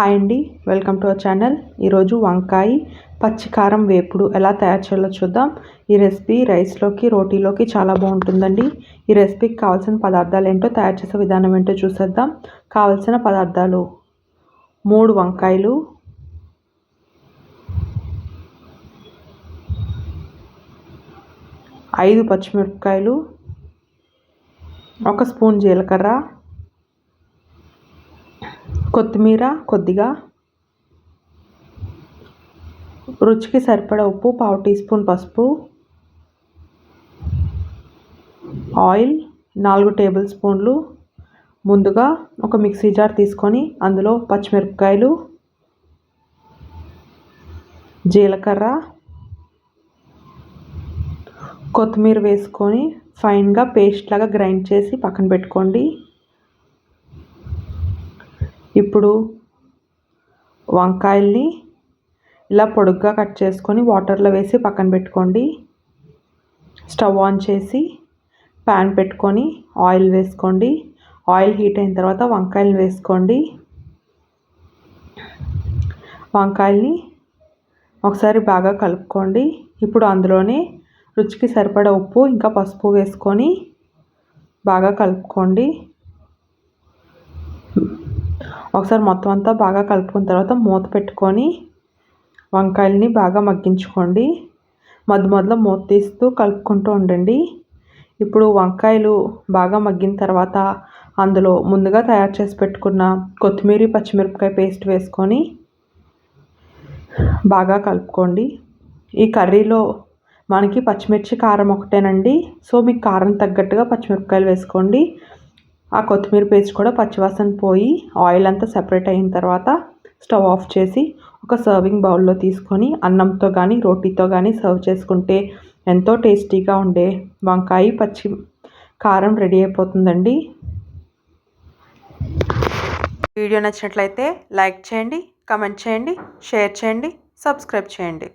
Hi అండి welcome to our channel. ఈరోజు వంకాయ పచ్చికారం వేపుడు ఎలా తయారు చేయాలో చూద్దాం. ఈ రెసిపీ రైస్లోకి రోటీలోకి చాలా బాగుంటుందండి. ఈ రెసిపీకి కావాల్సిన పదార్థాలు ఏంటో తయారు చేసే విధానం ఏంటో చూసేద్దాం. కావాల్సిన పదార్థాలు మూడు వంకాయలు ఐదు పచ్చిమిరపకాయలు ఒక స్పూన్ జీలకర్ర కొత్తిమీర కొద్దిగా. రుచికి సరిపడ ఉప్పు పావు టీ స్పూన్ పసుపు. ఆయిల్ నాలుగు టేబుల్ స్పూన్లు. ముందుగా ఒక మిక్సీ జార్ తీసుకొని అందులో పచ్చిమిరపకాయలు జీలకర్ర కొత్తిమీర వేసుకొని ఫైన్గా పేస్ట్ లాగా గ్రైండ్ చేసి పక్కన పెట్టుకోండి. ఇప్పుడు వంకాయల్ని ఇలా పొడుగ్గా కట్ చేసుకొని వాటర్లో వేసి పక్కన పెట్టుకోండి. స్టవ్ ఆన్ చేసి ప్యాన్ పెట్టుకొని ఆయిల్ వేసుకోండి. ఆయిల్ హీట్ అయిన తర్వాత వంకాయలు వేసుకోండి. వంకాయల్ని ఒకసారి బాగా కలుపుకోండి. ఇప్పుడు అందులోనే రుచికి సరిపడా ఉప్పు ఇంకా పసుపు వేసుకొని బాగా కలుపుకోండి. ఒకసారి మొత్తం అంతా బాగా కలుపుకున్న తర్వాత మూత పెట్టుకొని వంకాయలని బాగా మగ్గించుకోండి. మధ్య మధ్యలో మూత తీస్తూ కలుపుకుంటూ ఉండండి. ఇప్పుడు వంకాయలు బాగా మగ్గిన తర్వాత అందులో ముందుగా తయారు చేసి పెట్టుకున్న కొత్తిమీర పచ్చిమిరపకాయ పేస్ట్ వేసుకొని బాగా కలుపుకోండి. ఈ కర్రీలో మనకి పచ్చిమిర్చి కారం ఒకటేనండి. సో మీకు కారం తగ్గట్టుగా పచ్చిమిరపకాయలు వేసుకోండి. ఆ కొత్తిమీర పేస్ట్ కూడా పచ్చివాసన పోయి ఆయిల్ అంతా సెపరేట్ అయిన తర్వాత స్టవ్ ఆఫ్ చేసి ఒక సర్వింగ్ బౌల్లో తీసుకొని అన్నంతో కానీ రోటీతో కానీ సర్వ్ చేసుకుంటే ఎంతో టేస్టీగా ఉండే వంకాయ పచ్చి కారం రెడీ అయిపోతుందండి. వీడియో నచ్చినట్లయితే లైక్ చేయండి కమెంట్ చేయండి షేర్ చేయండి సబ్స్క్రైబ్ చేయండి.